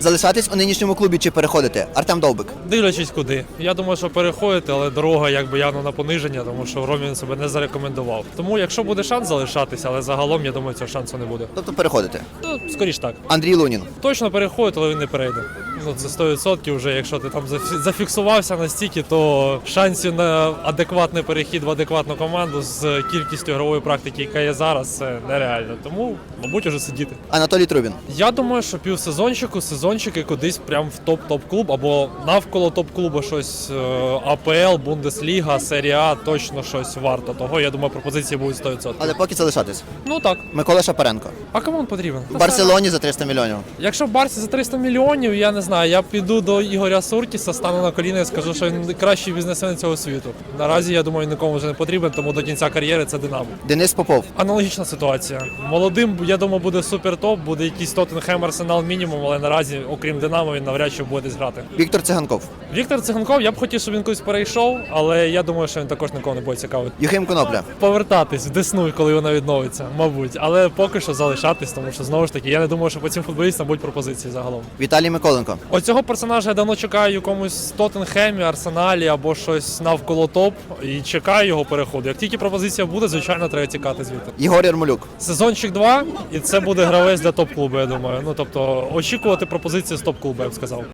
Залишатись у нинішньому клубі чи переходити? Артем Довбик. Дивлячись куди. Я думаю, що переходити, але дорога якби явно на пониження, тому що Ромін себе не зарекомендував. Тому якщо буде шанс залишатися, але загалом я думаю, цього шансу не буде. Тобто переходити. Ну, скоріш так. Андрій Лунін. Точно переходить, але він не перейде. Ну це 100% вже. Якщо ти там зафі- зафіксувався настільки, то шансів на адекватний перехід в адекватну команду з кількістю ігрової практики, яка є зараз, це нереально. Тому, мабуть, уже сидіти. Анатолій Трубін. Я думаю, що півсезончику, сезончики кудись прям в топ-топ клуб або навколо топ-клубу щось е, АПЛ, Бундесліга, Серія точно щось варто. Того я думаю, пропозиції будуть 100%. Але поки залишатись. Ну так. Микола Шапаренко. А кому він потрібен? В Барселоні за 300 мільйонів. Якщо в Барсі за 300 мільйонів, я не знаю, я піду до Ігоря Суркіса, стану на коліна і скажу, що він кращий бізнесмен цього світу. Наразі я думаю, нікому вже не потрібен, тому до кінця кар'єри це Динамо. Денис Попов. Аналогічна ситуація. Молодим, я думаю, буде супер топ, буде якийсь Тоттенхем Арсенал мінімум, але наразі, окрім Динамо, він навряд чи буде десь грати. Віктор Циганков. Віктор Циганков, я б хотів, щоб він кудись перейшов, але я думаю, що він також нікого не буде цікавий. Юхим Конопля. Повертатись в Десну, коли вона відновиться, мабуть, але поки що залишатись, тому що знову ж таки я не думаю, що по цим футболістам будуть пропозиції загалом. Віталій Миколенко. Оцього персонажа я давно чекаю якомусь Тоттенхемі, Арсеналі або щось навколо топ і чекаю його переходу. Як тільки пропозиція буде, звичайно, треба тікати звідти. Єгор Ярмолюк. Сезончик 2, і це буде гравець для топ-клубу, я думаю. Ну тобто очікувати пропозиції з топ-клубу, я б сказав.